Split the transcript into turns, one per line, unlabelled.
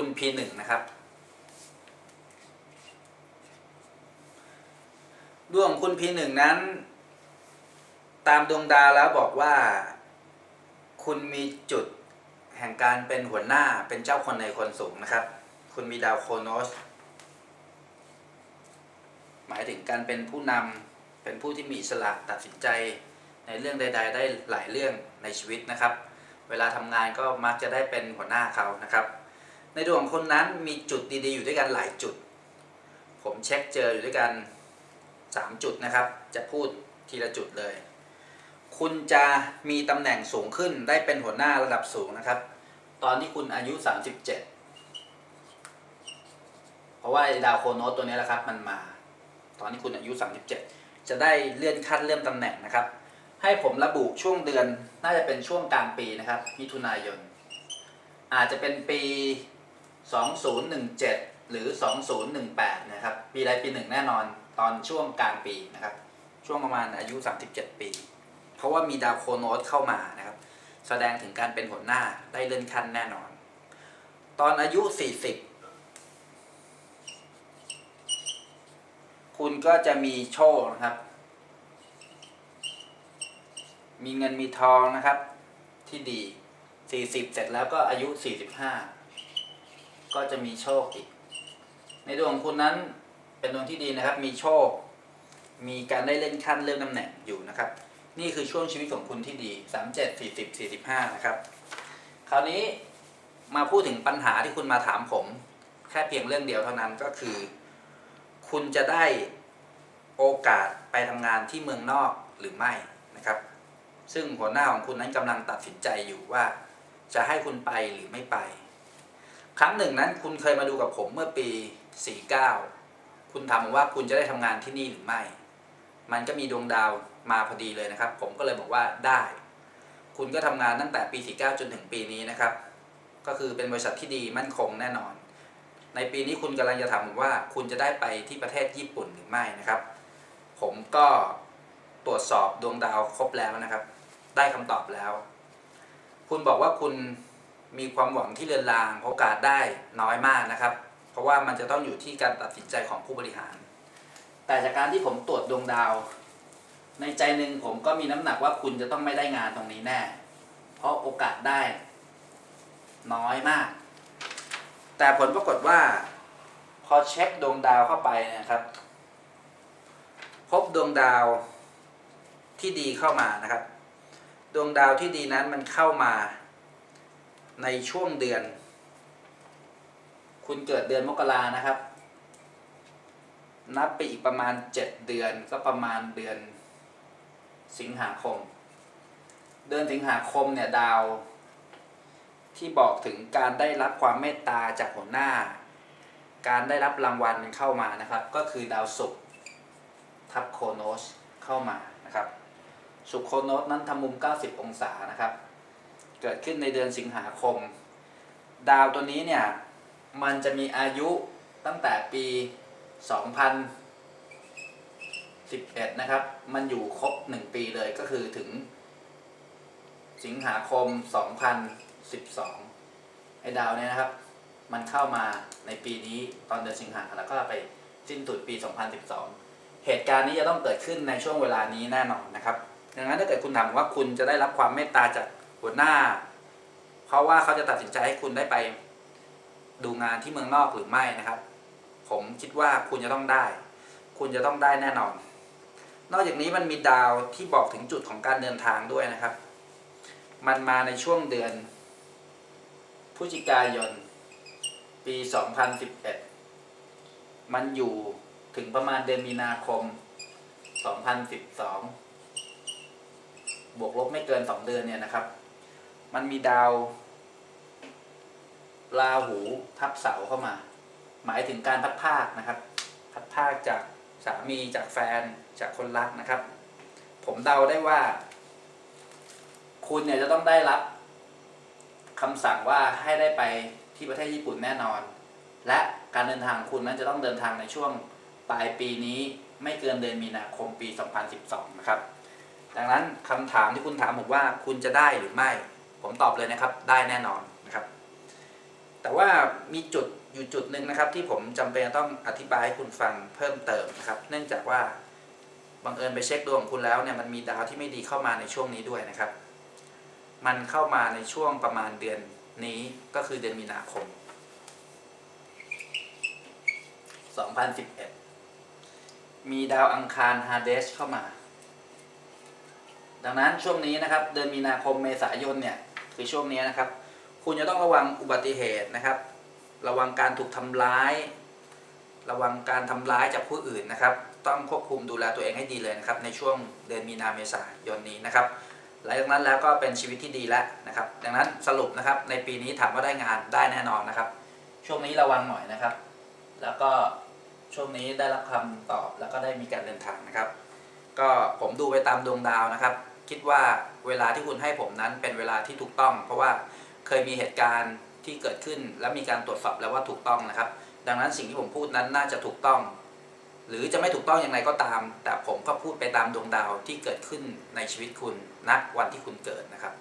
คุณ P1 นะครับ ดวงคุณ P1 นั้น ตามดวงดาวแล้วบอกว่า คุณมีจุดแห่งการเป็นหัวหน้าเป็นเจ้าคนในคนสูงนะครับ คุณมีดาวโคโนส หมายถึงการเป็นผู้นำเป็นผู้ที่มีสละตัดสินใจในเรื่องใด ๆ ได้หลายเรื่องในชีวิตนะครับ เวลาทำงานก็มักจะได้เป็นหัวหน้าเขานะครับ ในดวงคนนั้นมีจุดดีๆอยู่ด้วยกันหลายจุด ผมเช็คเจออยู่ด้วยกัน 3 จุดนะครับ จะพูดทีละจุดเลย คุณจะมีตำแหน่งสูงขึ้นได้เป็นหัวหน้าระดับสูงนะครับ ตอนที่คุณอายุ 37 เพราะว่าดาวโคโนสตัวนี้แหละครับมันมา ตอนที่คุณอายุ 37 จะได้เลื่อนขั้นเลื่อนตำแหน่งนะครับ ให้ผมระบุช่วงเดือนน่าจะเป็นช่วงกลางปีนะครับมิถุนายนอาจจะเป็นปี 2017 หรือ 2018 นะครับ ปีใดปีหนึ่งแน่นอนตอนช่วงกลางปีนะครับ ช่วงประมาณอายุ 37 ปี เพราะว่ามีดาวโคโนสเข้ามานะครับ แสดงถึงการเป็นหัวหน้าได้เลื่อนขั้นแน่นอน ตอนอายุ 40 คุณก็จะมีโชคนะครับ มีเงินมีทองนะครับที่ดี 40 เสร็จแล้วก็อายุ 45 ก็จะมีโชคอีก ในดวงของคุณนั้นเป็นดวงที่ดีนะครับ มีโชค มีการได้เล่นขั้นเลื่อนตำแหน่งอยู่นะครับ นี่คือช่วงชีวิตของคุณที่ดี 37 40 45 นะครับ คราวนี้มาพูดถึงปัญหาที่คุณมาถามผม แค่เพียงเรื่องเดียวเท่านั้นก็คือ คุณจะได้โอกาสไปทำงานที่เมืองนอกหรือไม่นะครับ ซึ่งหัวหน้าของคุณนั้นกำลังตัดสินใจอยู่ว่า จะให้คุณไปหรือไม่ไป ครั้งหนึ่งนั้นคุณเคยมาดูกับผมเมื่อปี 49 คุณถามผมว่าคุณจะได้ทำงานที่นี่หรือไม่ มันก็มีดวงดาวมาพอดีเลยนะครับ ผมก็เลยบอกว่าได้ คุณก็ทำงานตั้งแต่ปี 49 จนถึงปีนี้นะครับ ก็คือเป็นบริษัทที่ดีมั่นคงแน่นอน ในปีนี้คุณกำลังจะถามผมว่าคุณจะได้ไปที่ประเทศญี่ปุ่นหรือไม่นะครับ ผมก็ตรวจสอบดวงดาวครบแล้วนะครับ ได้คำตอบแล้ว คุณบอกว่าคุณ มีความหวังที่เลือนลางโอกาสได้น้อยมากนะครับ เพราะว่ามันจะต้องอยู่ที่การตัดสินใจของผู้บริหาร แต่จากการที่ผมตรวจดวงดาว ในใจหนึ่งผมก็มีน้ำหนักว่าคุณจะต้องไม่ได้งานตรงนี้แน่ เพราะโอกาสได้ น้อยมาก แต่ผลปรากฏว่า พอเช็คดวงดาวเข้าไปนะครับ พบดวงดาวที่ดีเข้ามานะครับ ดวงดาวที่ดีนั้นมันเข้ามา ในช่วงเดือน คุณเกิดเดือนมกรานะครับ นับไปอีกประมาณเจ็ดเดือนก็ประมาณเดือนสิงหาคม เดือนสิงหาคมเนี่ยดาว ที่บอกถึงการได้รับความเมตตาจากหัวหน้า การได้รับรางวัลเข้ามานะครับ ก็คือดาวศุกร์ทับโคโนสเข้ามานะครับสุขโคโนสนั้นทำมุม 90 องศานะครับ กิดขึ้นในเดือนสิงหาคม ดาวตัวนี้เนี่ย มันจะมีอายุตั้งแต่ปี 2011 นะครับ มันอยู่ครบ 1 ปีเลยก็คือถึง สิงหาคม 2012 ไอ้ดาวเนี่ยนะครับ มันเข้ามาในปีนี้ตอนเดือนสิงหาแล้วก็ไปสิ้นสุดปี 2012 เหตุการณ์นี้จะต้องเกิดขึ้นในช่วงเวลานี้แน่นอนนะครับ ดังนั้นถ้าเกิดคุณถามว่าคุณจะได้รับความเมตตาจาก หัวหน้า เพราะว่าเขาจะตัดสินใจให้คุณได้ไปดูงานที่เมืองนอกหรือไม่นะครับ ผมคิดว่าคุณจะต้องได้ คุณจะต้องได้แน่นอน นอกจากนี้มันมีดาวที่บอกถึงจุดของการเดินทางด้วยนะครับ มันมาในช่วงเดือนพฤศจิกายน ปี 2011 มันอยู่ถึงประมาณเดือนมีนาคม 2012 บวกลบไม่เกิน 2 เดือนเนี่ยนะครับ มันมีดาวราหูทับเสาเข้ามา หมายถึงการพัดภาคนะครับ พัดภาคจากสามีจากแฟนจากคนรักนะครับ ผมเดาได้ว่า คุณเนี่ยจะต้องได้รับคำสั่งว่าให้ได้ไปที่ประเทศญี่ปุ่นแน่นอน และการเดินทางคุณนั้นจะต้องเดินทางในช่วงปลายปีนี้ไม่เกินเดือนมีนาคมปี 2012 นะครับ ดังนั้นคำถามที่คุณถามผมว่าคุณจะได้หรือไม่ ผมตอบเลยนะครับได้แน่นอนนะครับ แต่ว่ามีจุดอยู่จุดหนึ่งนะครับ ที่ผมจำเป็นต้องอธิบายให้คุณฟังเพิ่มเติมนะครับ เนื่องจากว่าบังเอิญไปเช็คดวงของคุณแล้วเนี่ยมันมีดาวที่ไม่ดีเข้ามาในช่วงนี้ด้วยนะครับ มันเข้ามาในช่วงประมาณเดือนนี้ก็คือเดือนมีนาคม 2011 มีดาวอังคารฮาเดสเข้ามา ดังนั้นช่วงนี้นะครับเดือนมีนาคมเมษายนเนี่ยคือช่วงนี้นะครับ คุณจะต้องระวังอุบัติเหตุนะครับ ระวังการถูกทำร้าย ระวังการทำร้ายจากผู้อื่นนะครับ ต้องควบคุมดูแลตัวเองให้ดีเลยนะครับ ในช่วงเดือนมีนาเมษายนนี้นะครับหลังจากนั้นแล้วก็เป็นชีวิตที่ดีแล้วนะครับ ดังนั้นสรุปนะครับในปีนี้ถามว่าได้งานได้แน่นอนนะครับ ช่วงนี้ระวังหน่อยนะครับ แล้วก็ช่วงนี้ได้รับคำตอบแล้วก็ได้มีการเดินทางนะครับ ก็ผมดูไปตามดวงดาวนะครับ คิดว่าเวลาที่คุณให้ผมนั้นเป็นเวลาที่ถูกต้อง เพราะว่าเคยมีเหตุการณ์ที่เกิดขึ้น และมีการตรวจสอบแล้วว่าถูกต้องนะครับ ดังนั้นสิ่งที่ผมพูดนั้นน่าจะถูกต้อง หรือจะไม่ถูกต้องอย่างไรก็ตาม แต่ผมก็พูดไปตามดวงดาวที่เกิดขึ้นในชีวิตคุณณวันที่คุณเกิดนะครับ